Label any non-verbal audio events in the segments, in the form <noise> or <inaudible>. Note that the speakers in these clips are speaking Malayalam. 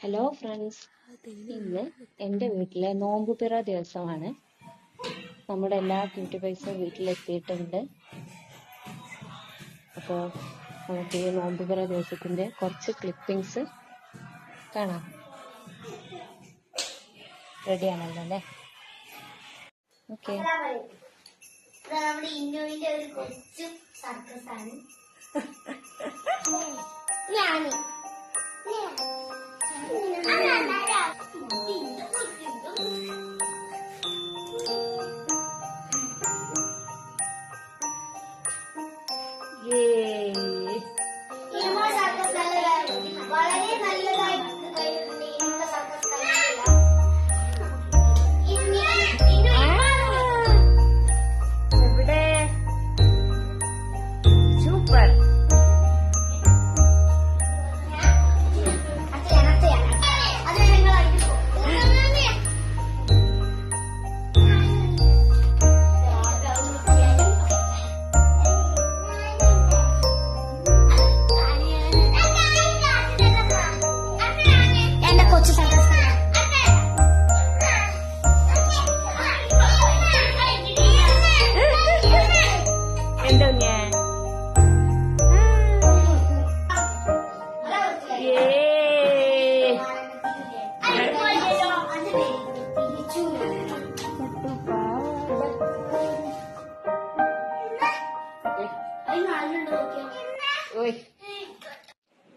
ഹലോ ഫ്രണ്ട്സ് ഇന്ന് എന്റെ വീട്ടിലെ നോമ്പുപിറ ദിവസമാണ്. നമ്മുടെ എല്ലാ ക്യൂട്ടി പൈസ വീട്ടിലെത്തിയിട്ടുണ്ട്. അപ്പോൾ നമുക്ക് ഈ നോമ്പുപിറ ദിവസത്തിന്റെ കുറച്ച് ക്ലിപ്പിങ്സ് കാണാം. റെഡിയാണല്ലോ അല്ലേ? ഓക്കെ നമ്മുടെ ഇന്നുവിന്റെ ഒരു കൊച്ചു സർക്കസ് ആണ്. <laughs> ഞാൻ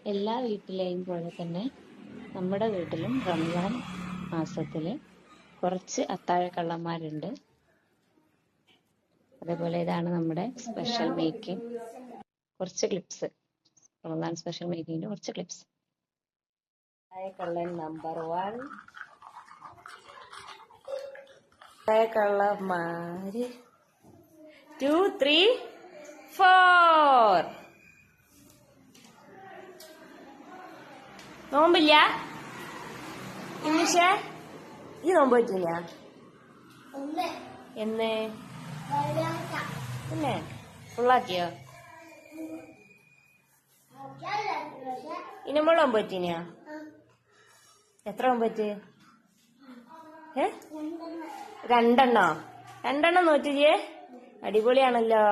എല്ലാ വീട്ടിലെയും പോലെ തന്നെ നമ്മുടെ വീട്ടിലും റംസാൻ മാസത്തിൽ കുറച്ച് അത്താഴ കള്ളന്മാരുണ്ട് അതേപോലെ ഇതാണ് നമ്മുടെ സ്പെഷ്യൽ മേക്കിംഗ് കുറച്ച് ക്ലിപ്സ് റമദാൻ സ്പെഷ്യൽ മേക്കിങ്ങിന്റെ കുറച്ച് ക്ലിപ്സ് കള്ളൻ നമ്പർ വൺ അത്താഴക്കള്ളന്മാര്. ടു ത്രീ ഫോർ നോമ്പില്ല? ഇംഗ്ലീഷ് ഈ നോമ്പ് പറ്റില്ല എന്ന് പിന്നെ ഫുള്ളാക്കിയോ? ഇനമ്പോൾ നോമ്പ് പറ്റിനാ എത്ര നോമ്പ് പറ്റി ഏ? രണ്ടെണ്ണോ. രണ്ടെണ്ണം? നോറ്റില്ലേ അടിപൊളിയാണല്ലോ.